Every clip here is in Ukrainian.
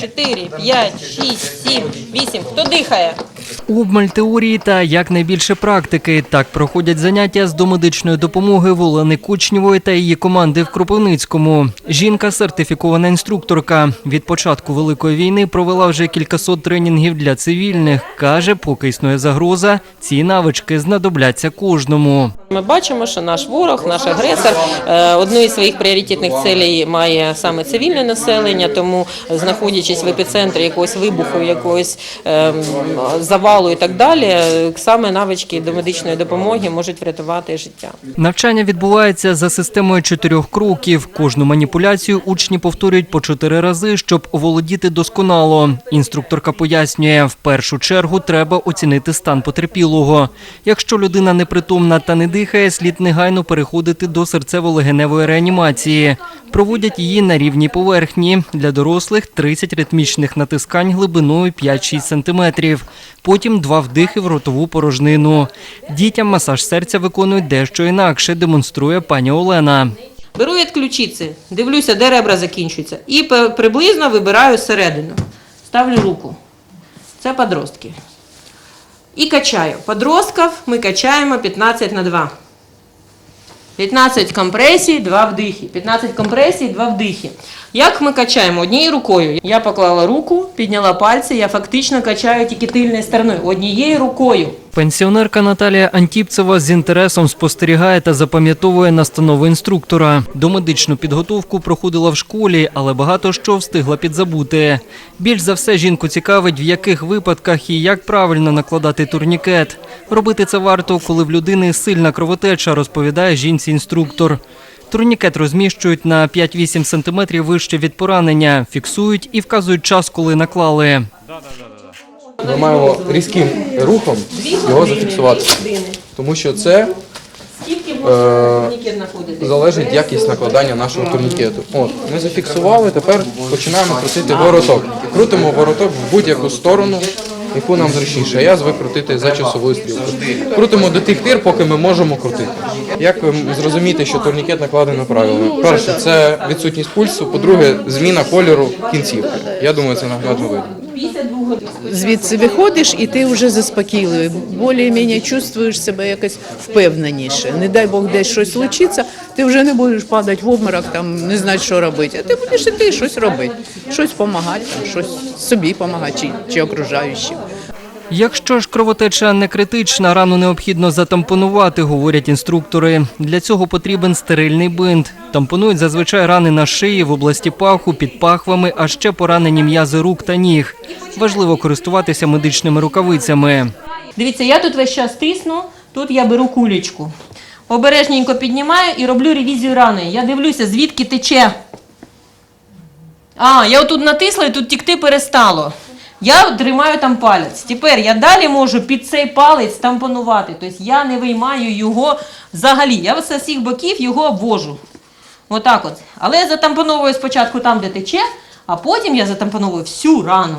чотири, п'ять, шість, сім, вісім. Хто дихає? Обмаль теорії та якнайбільше практики. Так проходять заняття з домедичної допомоги в Олени Кучнєвої та її команди в Кропивницькому. Жінка сертифікована інструкторка. Від початку великої війни провела вже кількасот тренінгів для цивільних. каже, поки існує загроза, ці навички знадобляться кожному. Ми бачимо, що наш ворог, наш агресор, е, одну із своїх пріоритетних целей має саме цивільне населення. Тому, знаходячись в епіцентрі якогось вибуху, якогось ем, завалу і так далі, саме навички до медичної допомоги можуть врятувати життя. Навчання відбувається за системою чотирьох кроків. Кожну маніпуляцію учні повторюють по чотири рази, щоб оволодіти досконало. Інструкторка пояснює, в першу чергу треба оцінити стан потерпілого. Якщо людина непритомна та не дихає, слід негайно переходити до серцево-легеневої реанімації. Проводять її на рівній поверхні. Для дорослих 30 ритмічних натискань глибиною 5-6 см. Потім два вдихи в ротову порожнину. Дітям масаж серця виконують дещо інакше, демонструє пані Олена. Беру від ключиці, дивлюся, де ребра закінчуються, і приблизно вибираю середину. Ставлю руку. Це подростки. І качаю. Подростків ми качаємо 15 на 2. 15 компресій, 2 вдихи. 15 компресій, 2 вдихи. Як ми качаємо? Однією рукою. Я поклала руку, підняла пальці, я фактично качаю тільки тильною стороною. Однією рукою. Пенсіонерка Наталія Антіпцева з інтересом спостерігає та запам'ятовує настанови інструктора. Домедичну підготовку проходила в школі, але багато що встигла підзабути. Більш за все жінку цікавить, в яких випадках і як правильно накладати турнікет. Робити це варто, коли в людини сильна кровотеча, розповідає жінці інструктор. Турнікет розміщують на 5-8 см вище від поранення, фіксують і вказують час, коли наклали. Ми маємо різким рухом його зафіксувати, тому що це Скільки Е, залежить якість накладання нашого турнікету. От, ми зафіксували, тепер починаємо крутити вороток. Крутимо вороток в будь-яку сторону, яку нам зручніше. Я звик крутити за часовою стрілкою. Крутимо до тих пір, поки ми можемо крутити. Як зрозуміти, що турнікет накладено правильно? Перше, це відсутність пульсу. По-друге, зміна кольору кінцівки. Я думаю, це наглядно видно. 52 години. звідси виходиш, і ти вже заспокійливий, більш-менш чувствуєш себе якось впевненіше. Не дай Бог десь щось случиться, ти вже не будеш падати в обморок, там не знати, що робити. А ти будеш іти щось робити, щось допомагати, щось собі допомагати чи, чи окружаючим. Якщо ж кровотеча не критична, рану необхідно затампонувати, говорять інструктори. Для цього потрібен стерильний бинт. Тампонують зазвичай рани на шиї, в області паху, під пахвами, а ще поранені м'язи рук та ніг. Важливо користуватися медичними рукавицями. Дивіться, я тут весь час тисну, тут я беру кулечку. Обережненько піднімаю і роблю ревізію рани. Я дивлюся, звідки тече. А, я отут натисла і тут тікти перестало. Я тримаю там палець. Тепер я далі можу під цей палець тампонувати. Тобто я не виймаю його взагалі. Я з усіх боків його обвожу. Отак от. Але я затампоновую спочатку там, де тече, а потім я затампоновую всю рану.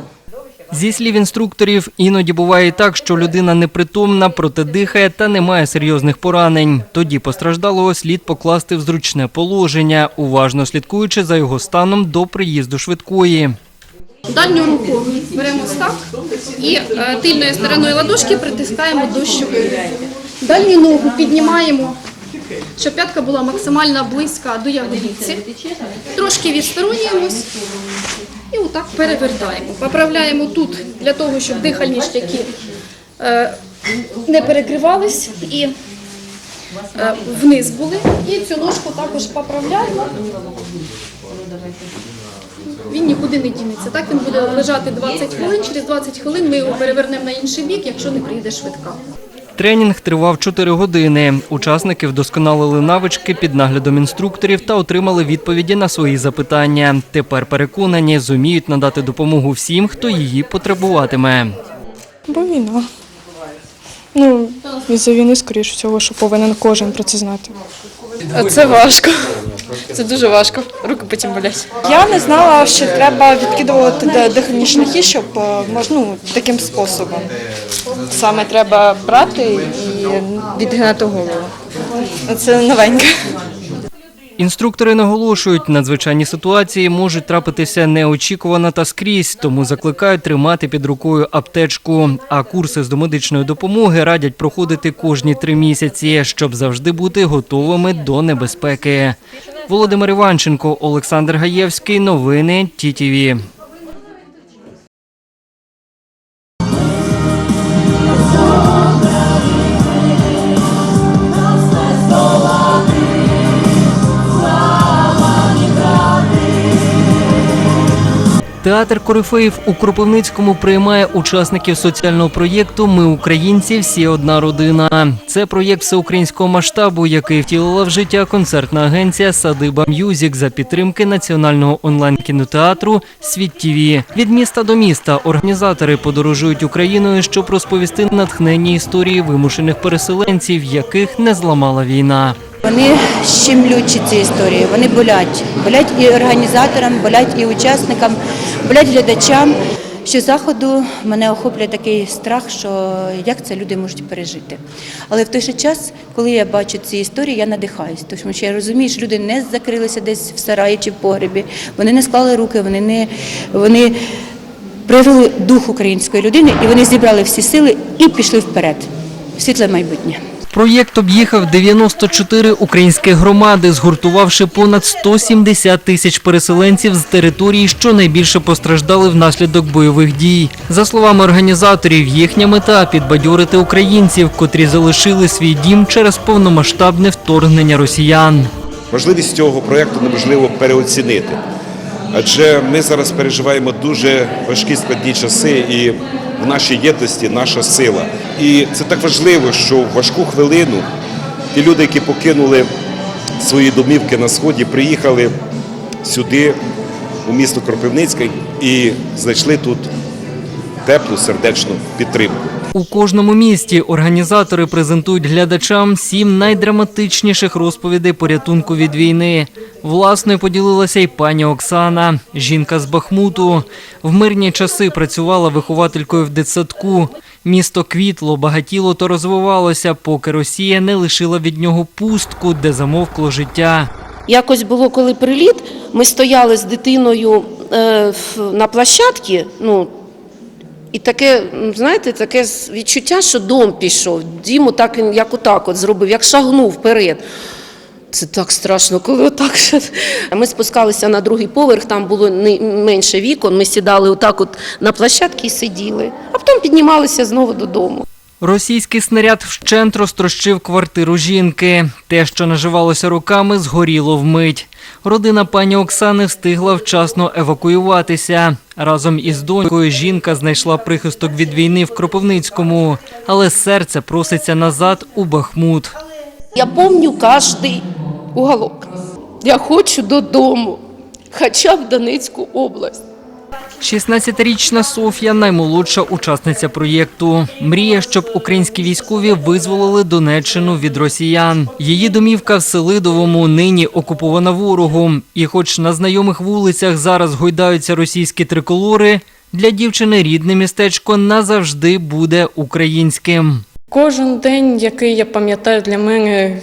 Зі слів інструкторів, іноді буває так, що людина непритомна, проте дихає та не має серйозних поранень. Тоді постраждалого слід покласти в зручне положення, уважно слідкуючи за його станом до приїзду швидкої. Дальню руку беремо так і е, тильною стороною ладошки притискаємо до щоки. Дальню ногу піднімаємо, щоб п'ятка була максимально близька до ягодиці. Трошки відсторонюємось і отак перевертаємо. Поправляємо тут для того, щоб дихальні шляхи е, не перекривались і е, вниз були. І цю ножку також поправляємо. Він нікуди не дінеться. Так він буде лежати 20 хвилин. Через 20 хвилин ми його перевернемо на інший бік, якщо не прийде швидка. Тренінг тривав 4 години. Учасники вдосконалили навички під наглядом інструкторів та отримали відповіді на свої запитання. Тепер переконані, зуміють надати допомогу всім, хто її потребуватиме. Бо війна. Ну, із-за війни, скоріш всього, що повинен кожен про це знати. Це важко. Це дуже важко. Руки потім болять. Я не знала, що треба відкидувати де- дихальні шляхи, щоб е, ну, таким способом. Саме треба брати і відгинати голову. Це новеньке. Інструктори наголошують, надзвичайні ситуації можуть трапитися неочікувано та скрізь, тому закликають тримати під рукою аптечку. А курси з домедичної допомоги радять проходити кожні три місяці, щоб завжди бути готовими до небезпеки. Володимир Іванченко, Олександр Гаєвський. Новини ТІТІВІ. Театр Корифеїв у Кропивницькому приймає учасників соціального проєкту Ми українці, всі одна родина. Це проєкт всеукраїнського масштабу, який втілила в життя концертна агенція Садиба М'юзік за підтримки національного онлайн-кінотеатру Світ ТІВІ. Від міста до міста організатори подорожують Україною, щоб розповісти натхненні історії вимушених переселенців, яких не зламала війна. Вони щемлючі ці історії, вони болять. Болять і організаторам, болять і учасникам, болять глядачам. Що заходу мене охоплює такий страх, що як це люди можуть пережити. Але в той же час, коли я бачу ці історії, я надихаюсь, тому що я розумію, що люди не закрилися десь в сараї чи в погребі, вони не склали руки, вони не вони проявили дух української людини, і вони зібрали всі сили і пішли вперед. в Світле майбутнє. Проєкт об'їхав 94 українські громади, згуртувавши понад 170 тисяч переселенців з територій, що найбільше постраждали внаслідок бойових дій. За словами організаторів, їхня мета підбадьорити українців, котрі залишили свій дім через повномасштабне вторгнення росіян. Важливість цього проєкту неможливо переоцінити. Адже ми зараз переживаємо дуже важкі складні часи, і в нашій єдності наша сила. І це так важливо, що в важку хвилину ті люди, які покинули свої домівки на сході, приїхали сюди, у місто Кропивницьке, і знайшли тут теплу сердечну підтримку. У кожному місті організатори презентують глядачам сім найдраматичніших розповідей порятунку від війни. Власною поділилася й пані Оксана, жінка з Бахмуту. В мирні часи працювала вихователькою в дитсадку. Місто квітло, багатіло та розвивалося, поки Росія не лишила від нього пустку, де замовкло життя. Якось було, коли приліт, ми стояли з дитиною е, на площадці, ну, і таке, знаєте, таке відчуття, що дом пішов. Діму так, він, як отак от зробив, як шагнув вперед. Це так страшно, коли отак. Ми спускалися на другий поверх, там було не менше вікон, ми сідали отак от на площадці і сиділи, а потім піднімалися знову додому. Російський снаряд вщент розтрощив квартиру жінки. Те, що наживалося руками, згоріло вмить. Родина пані Оксани встигла вчасно евакуюватися. Разом із донькою жінка знайшла прихисток від війни в Кропивницькому, але серце проситься назад у Бахмут. Я помню кожний уголок. Я хочу додому, хоча б в Донецьку область. 16-річна Софія наймолодша учасниця проєкту. Мріє, щоб українські військові визволили Донеччину від росіян. Її домівка в Селидовому нині окупована ворогом. І, хоч на знайомих вулицях зараз гойдаються російські триколори, для дівчини рідне містечко назавжди буде українським. Кожен день, який я пам'ятаю, для мене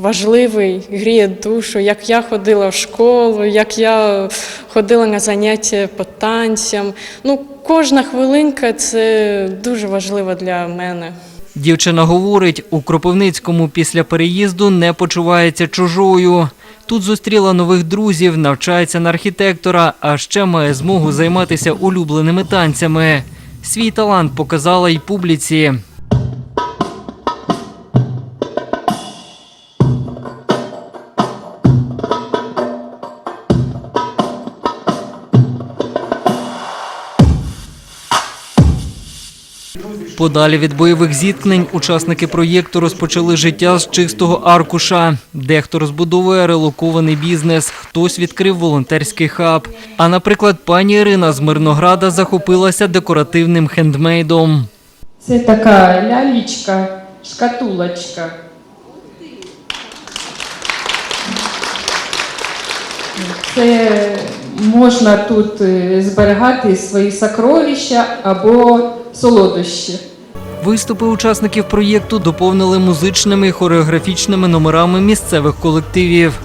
важливий, гріє душу, як я ходила в школу, як я ходила на заняття по танцям. Ну, кожна хвилинка це дуже важливо для мене. Дівчина говорить, у Кропивницькому після переїзду не почувається чужою. Тут зустріла нових друзів, навчається на архітектора, а ще має змогу займатися улюбленими танцями. Свій талант показала й публіці. Подалі від бойових зіткнень учасники проєкту розпочали життя з чистого аркуша. Дехто розбудовує релокований бізнес, хтось відкрив волонтерський хаб. А, наприклад, пані Ірина з Мирнограда захопилася декоративним хендмейдом. Це така лялічка, шкатулочка. Це можна тут е, зберігати свої сокровища або солодощі. Виступи учасників проєкту доповнили музичними і хореографічними номерами місцевих колективів.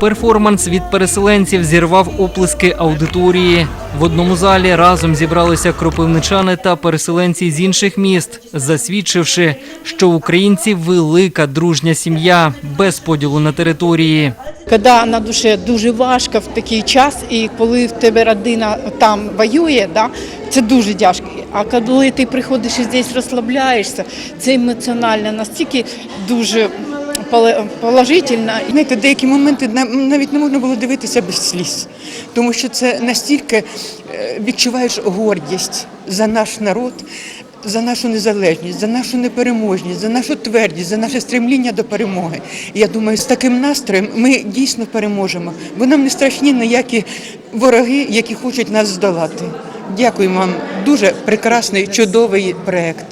Перформанс від переселенців зірвав оплески аудиторії. В одному залі разом зібралися кропивничани та переселенці з інших міст, засвідчивши, що українці велика дружня сім'я без поділу на території. Коли на душі дуже важко в такий час, і коли в тебе родина там воює, да, це дуже тяжко. А коли ти приходиш і здесь розслабляєшся, це емоціонально настільки дуже положительно. Знаєте, деякі моменти навіть не можна було дивитися без сліз, тому що це настільки е, відчуваєш гордість за наш народ, за нашу незалежність, за нашу непереможність, за нашу твердість, за наше стремління до перемоги. Я думаю, з таким настроєм ми дійсно переможемо, бо нам не страшні ніякі вороги, які хочуть нас здолати. Дякую вам. Дуже прекрасний, чудовий проект.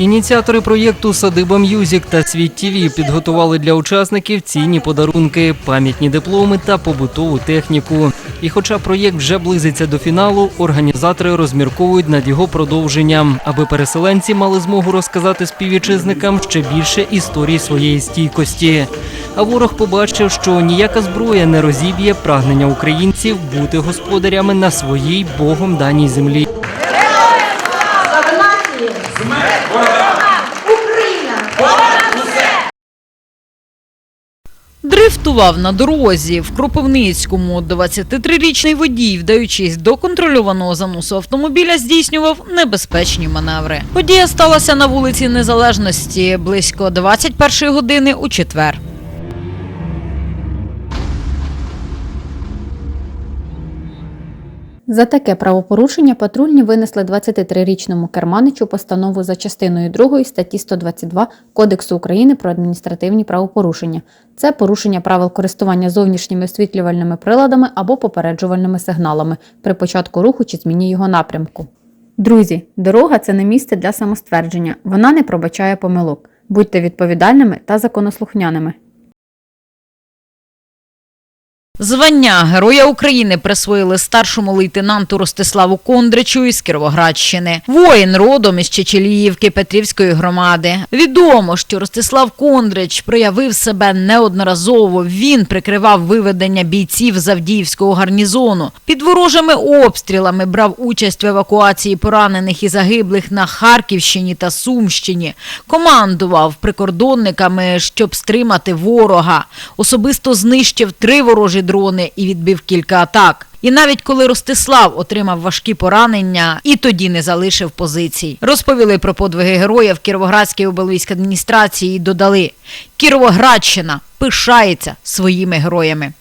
Ініціатори проєкту Садиба М'юзік та Світ ТІВІ підготували для учасників цінні подарунки, пам'ятні дипломи та побутову техніку. І хоча проєкт вже близиться до фіналу, організатори розмірковують над його продовженням, аби переселенці мали змогу розказати співвітчизникам ще більше історії своєї стійкості. А ворог побачив, що ніяка зброя не розіб'є прагнення українців бути господарями на своїй богом даній землі. Дрифтував на дорозі в Кропивницькому 23-річний водій, вдаючись до контрольованого заносу автомобіля, здійснював небезпечні маневри. Подія сталася на вулиці Незалежності близько 21 години у четвер. За таке правопорушення патрульні винесли 23-річному керманичу постанову за частиною 2 статті 122 Кодексу України про адміністративні правопорушення. Це порушення правил користування зовнішніми освітлювальними приладами або попереджувальними сигналами при початку руху чи зміні його напрямку. Друзі, дорога це не місце для самоствердження. Вона не пробачає помилок. Будьте відповідальними та законослухняними. Звання Героя України присвоїли старшому лейтенанту Ростиславу Кондричу із Кіровоградщини. Воїн родом із Чечеліївки Петрівської громади. Відомо, що Ростислав Кондрич проявив себе неодноразово. Він прикривав виведення бійців з Авдіївського гарнізону. Під ворожими обстрілами брав участь в евакуації поранених і загиблих на Харківщині та Сумщині. Командував прикордонниками, щоб стримати ворога. Особисто знищив три ворожі дрони і відбив кілька атак. І навіть коли Ростислав отримав важкі поранення, і тоді не залишив позицій. Розповіли про подвиги героя в Кіровоградській облвійській адміністрації і додали: Кіровоградщина пишається своїми героями.